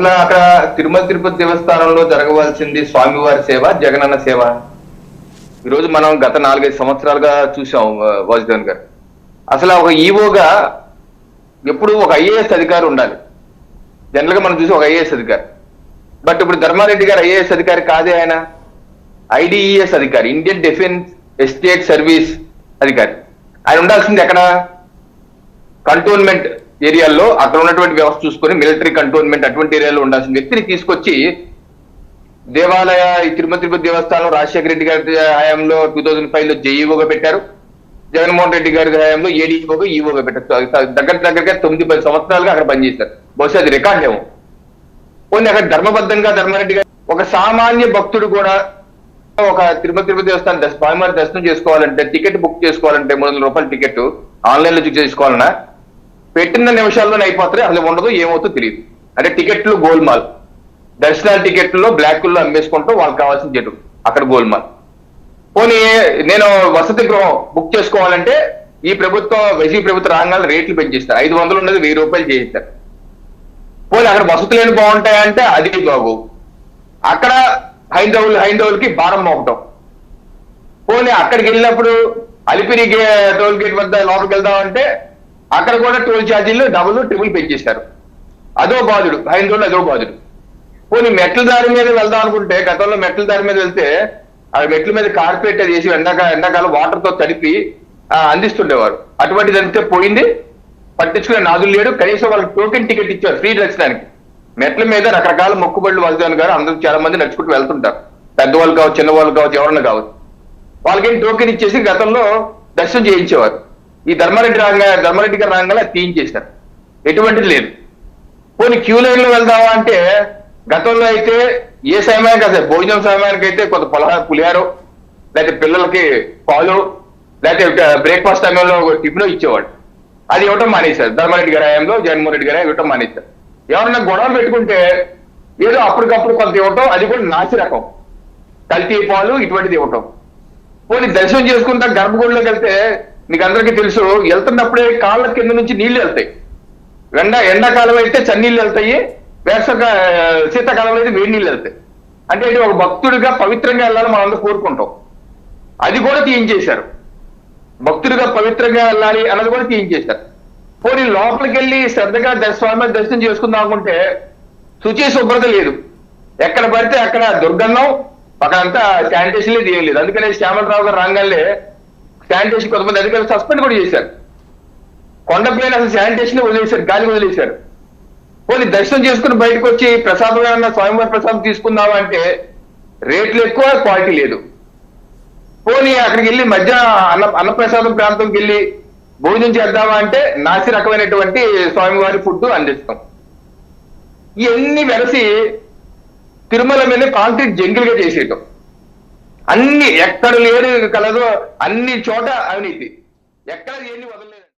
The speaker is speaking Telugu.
అసలు అక్కడ తిరుమల తిరుపతి దేవస్థానంలో జరగవలసింది స్వామివారి సేవ జగనన్న సేవ? ఈరోజు మనం గత నాలుగైదు సంవత్సరాలుగా చూసాం వాజ్దాన్ గారు. అసలు ఒక ఈవోగా ఎప్పుడు ఒక ఐఏఎస్ అధికారి ఉండాలి. జనరల్గా మనం చూసి ఒక ఐఏఎస్ అధికారి. బట్ ఇప్పుడు ధర్మారెడ్డి గారు ఐఏఎస్ అధికారి కాదే ఆయన? ఐడిఈఎస్ అధికారి ఇండియన్ డిఫెన్స్ ఎస్టేట్ సర్వీస్ అధికారి. ఆయన ఉండాల్సింది ఎక్కడ? కంటోన్మెంట్ ఏరియాల్లో అక్కడ ఉన్నటువంటి వ్యవస్థ చూసుకొని మిలిటరీ కంటోన్మెంట్ అటువంటి ఏరియాలో ఉండాల్సిన వ్యక్తిని తీసుకొచ్చి దేవాలయ తిరుమల తిరుపతి దేవస్థానం రాజశేఖర రెడ్డి గారి హయాంలో టూ థౌజండ్ ఫైవ్లో జేఈఓగా పెట్టారు. జగన్మోహన్ రెడ్డి గారి హయాంలో ఏడీఓగా ఈఓగా పెట్టారు. దగ్గర దగ్గరగా తొమ్మిది పది సంవత్సరాలుగా అక్కడ పనిచేశారు. బహుశా అది రికార్డ్ ఏమో. పోనీ అక్కడ ధర్మబద్ధంగా ధర్మారెడ్డి గారు ఒక సామాన్య భక్తుడు కూడా ఒక తిరుమల తిరుపతి దేవస్థానం స్వామివారి దర్శనం చేసుకోవాలంటే టికెట్ బుక్ చేసుకోవాలంటే మూడు వందల రూపాయల టికెట్ ఆన్లైన్లో చెక్ చేసుకోవాలన్నా పెట్టిన నిమిషాల్లోనే అయిపోతాయి అసలు ఉండదు ఏమవుతుందో తెలియదు. అంటే టికెట్లు గోల్మాల్ దర్శనాల టికెట్లో బ్లాక్ల్లో అమ్మేసుకుంటూ వాళ్ళకి కావాల్సిన జట్టు అక్కడ గోల్మాల్ పోనీ నేను వసతి గృహం బుక్ చేసుకోవాలంటే ఈ ప్రభుత్వం వైసీపీ ప్రభుత్వం రాగానే రేట్లు పెంచిస్తారు. ఐదు వందలు ఉన్నది వెయ్యి రూపాయలు చేయిస్తారు. పోనీ అక్కడ వసతులు ఏమి బాగుంటాయంటే అది బాగు అక్కడ హైందవులు హైందవులకి భారం మోపటం. పోనీ అక్కడికి వెళ్ళినప్పుడు అలిపిరి గే- టోల్ గేట్ వద్ద లోపలికి వెళ్దామంటే అక్కడ కూడా టోల్ ఛార్జీలు డబుల్ ట్రిపుల్ పెంచేశారు. అదో బాధుడు హైందోళ్ళు అదో బాధుడు. పోనీ మెట్ల దారి మీద వెళ్దాం అనుకుంటే గతంలో మెట్ల దారి మీద వెళ్తే ఆ మెట్ల మీద కార్పెట్ అది వేసి ఎండాక ఎండాకాలం వాటర్తో తడిపి అందిస్తుండేవారు. అటువంటిది అంతే పోయింది. పట్టించుకునే నాదులు లేడు. కనీసం వాళ్ళకి టోకెన్ టికెట్ ఇచ్చారు ఫ్రీ దర్శనానికి మెట్ల మీద రకరకాల మొక్కుబడులు వల్దాన్ గారు అందరూ చాలా మంది నడుచుకుంటూ వెళ్తుంటారు. పెద్దవాళ్ళు కావచ్చు చిన్నవాళ్ళు కావచ్చు ఎవరన్నా కావచ్చు. వాళ్ళకి టోకెన్ ఇచ్చేసి గతంలో దర్శనం చేయించేవారు. ఈ ధర్మారెడ్డి రాంగ ధర్మారెడ్డి గారు రాగానే తీయించేశారు. ఎటువంటిది లేదు. పోనీ క్యూ లైన్లో వెళ్దామా అంటే గతంలో అయితే ఏ సమయానికి అసలు భోజనం సమయానికి అయితే కొంత పులహ పులిహారో లేకపోతే పిల్లలకి పాలు లేకపోతే బ్రేక్ఫాస్ట్ సమయంలో టిఫిన్ ఇచ్చేవాడు అది ఇవ్వటం మానేశారు. ధర్మారెడ్డి గారి హయాంలో జగన్మోహన్ రెడ్డి గారు ఇవ్వటం మానేశారు. ఎవరన్నా గొడవ పెట్టుకుంటే ఏదో అప్పటికప్పుడు కొంత ఇవ్వటం అది కూడా నాసి రకం కల్తీ పాలు ఇటువంటిది ఇవ్వటం. పోనీ దర్శనం చేసుకుంటా గర్భగుడిలోకి వెళ్తే నీకు అందరికీ తెలుసు వెళ్తున్నప్పుడే కాళ్ళ కింద నుంచి నీళ్ళు వెళ్తాయి. ఎండ ఎండాకాలం అయితే చన్నీళ్ళు వెళ్తాయి వేసవ శీతాకాలంలో అయితే వేడి నీళ్ళు వెళ్తాయి. అంటే ఒక భక్తుడిగా పవిత్రంగా వెళ్ళాలని మనం అందరూ కోరుకుంటాం. అది కూడా తీయించేశారు. భక్తుడిగా పవిత్రంగా వెళ్ళాలి అన్నది కూడా తీయించేశారు. పోనీ లోపలికి వెళ్ళి శ్రద్ధగా స్వామి దర్శనం చేసుకుందాం అనుకుంటే శుచి శుభ్రత లేదు. ఎక్కడ పడితే అక్కడ దుర్గంధం అక్కడంతా శానిటేషన్ లేదు ఏం లేదు. అందుకనే శ్యామలరావు గారు రాగానే శానిటేషన్ కొంతమంది అధికారులు సస్పెండ్ కూడా చేశారు. కొండపైన అసలు శానిటేషన్ వదిలేశారు గాలి వదిలేశారు. పోనీ దర్శనం చేసుకుని బయటకు వచ్చి ప్రసాదం స్వామివారి ప్రసాదం తీసుకుందాం అంటే రేట్లు ఎక్కువ క్వాలిటీ లేదు. పోనీ అక్కడికి వెళ్ళి మధ్య అన్న అన్నప్రసాదం ప్రాంతంకి వెళ్ళి భోజనం చేద్దామా అంటే నాసి రకమైనటువంటి స్వామివారి ఫుడ్ అందిస్తాం. ఇవన్నీ వెలసి తిరుమల మీద కాంక్రీట్ జంగిల్గా చేసేయటం. అన్ని ఎక్కడ లేదు కలదో అన్ని చోట అవినీతి. ఎక్కడ ఏంటి వదలలేదు